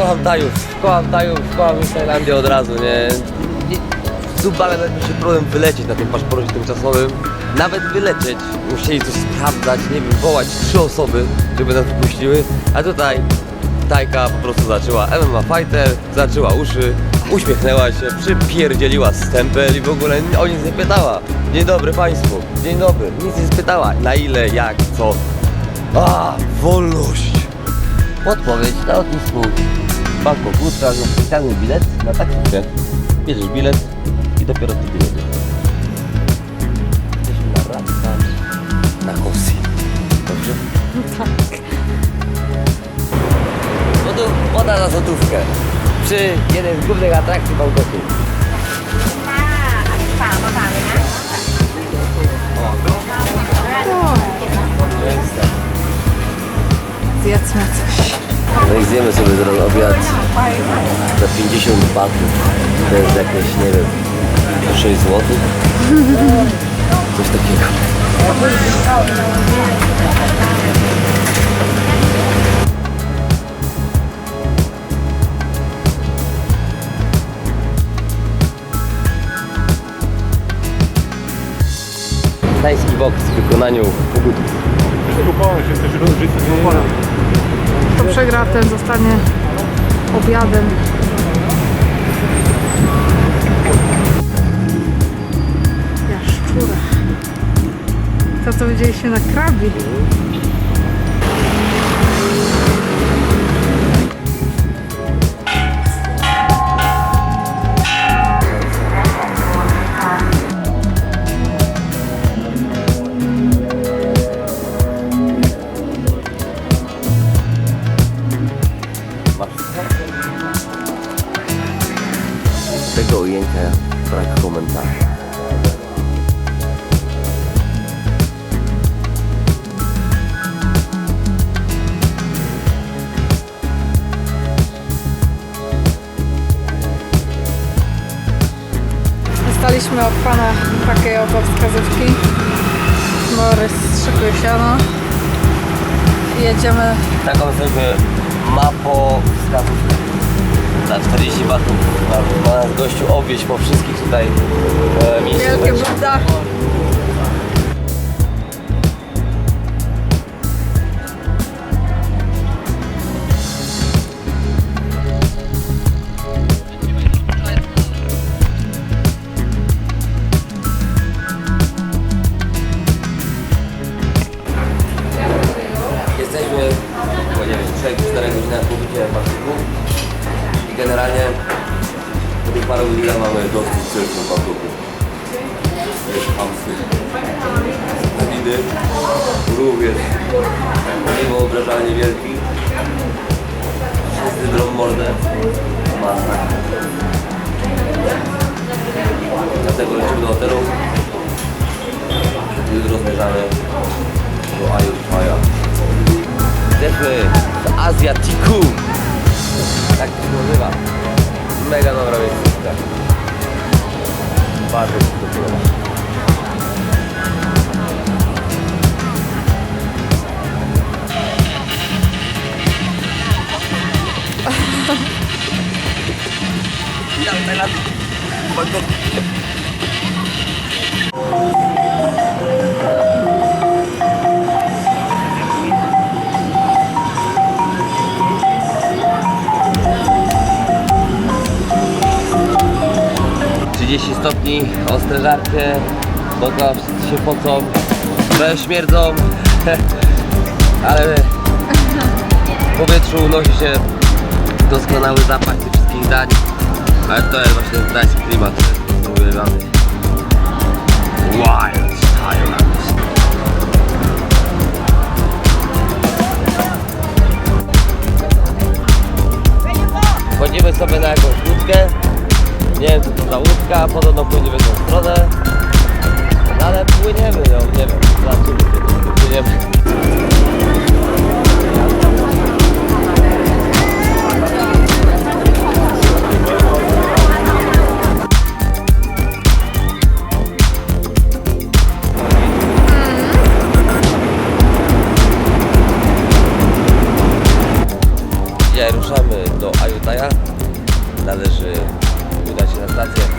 kocham Tajów, kocham Tajów, kocham Tajlandię od razu, nie? nie z Dubale nawet mi się problem wylecieć na tym paszporcie tymczasowym. Nawet wylecieć. Musieli coś sprawdzać, nie wiem, wołać trzy osoby, żeby nas wypuściły. A tutaj Tajka po prostu zaczęła MMA Fighter, zaczęła uszy, uśmiechnęła się, przypierdzieliła stempel i w ogóle o nic nie pytała. Dzień dobry Państwu, dzień dobry, nic nie spytała. Na ile, jak, co. A, wolność! Podpowiedź na lotnisku Bangkok Ultra lub specjalny bilet na taki taksówkę. Bierzesz bilet i dopiero wtedy jedziesz. Jesteśmy na Raksan, na Ho Dobrze? No tak. No woda, woda na złotówkę. Przy jeden z głównych atrakcji Bangkoku. No. Zjedzmy coś. Zjemy sobie zaraz obiad za 50 batów. To jest jakieś, nie wiem, 6 zł. Coś takiego. Tajski boks w wykonaniu Pugutów. Kto przegra, ten zostanie obiadem. Ja szczura. To co widzieliśmy na krabi. Ujęcia brak komentarza. Dostaliśmy od pana takie oto wskazówki. Borys szykuje siano. I jedziemy Taką sobie mapo wskazówkę. Za 40 batów ma, ma nas gościu obieść po wszystkich tutaj e, Wielkie miejscóweczkach. Jesteśmy po nie wiem, 3-4 godzinach po bycie w i generalnie po tych paru godzinach mamy dosyć cyrku w Bangkoku. Jest hamsy. Widy, rów jest niewyobrażalnie wielki. Wszyscy drą mordę. Masakra. Dlatego lecimy do hotelu. Jutro zmierzamy do Ayutthaya. Jesteśmy w Azjatiku. Tak to się nazywa. Mega dobra miejscówka. Bardzo się to podoba. Witam Tajland. Bangkok. Trzydzieści ostre żarcie, dookoła wszyscy się pocą, trochę śmierdzą, ale w powietrzu unosi się doskonały zapach tych wszystkich dań. Ale to jest właśnie tajski klimat, uwielbiamy. Wild to za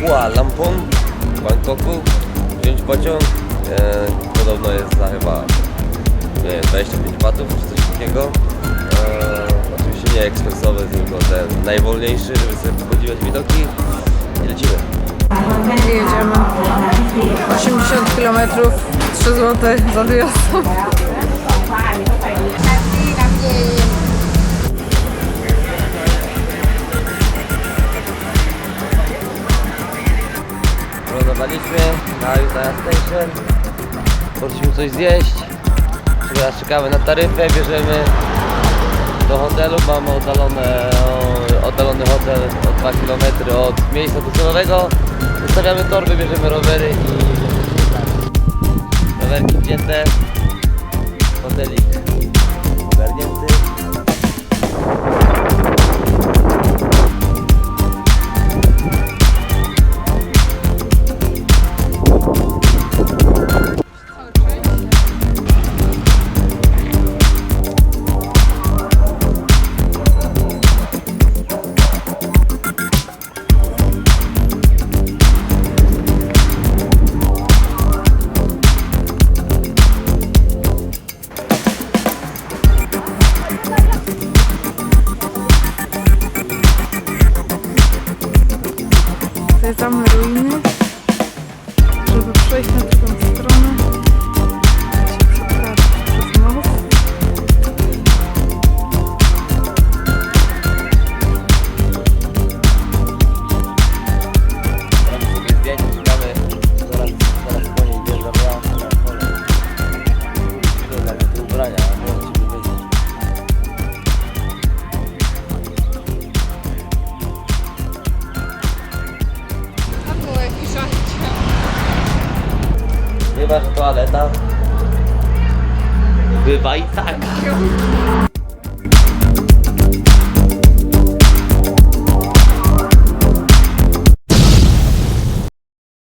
Kuala Lumpur w Bangkoku, wziąć pociąg. E, podobno jest za chyba nie wiem, 25 batów czy coś takiego. E, oczywiście nie ekspresowy, tylko ten najwolniejszy, żeby sobie podziwiać widoki i lecimy. Jedziemy 80 km, 3 zł za dwie Wylądowaliśmy na Ayutthaya Station. Poszliśmy coś zjeść. Teraz czekamy na taryfę, bierzemy do hotelu. Mamy oddalone, oddalony hotel o 2 km od miejsca docelowego. Zostawiamy torby, bierzemy rowery i rowerki wzięte. Hotelik Że toaleta. Bywa i tak.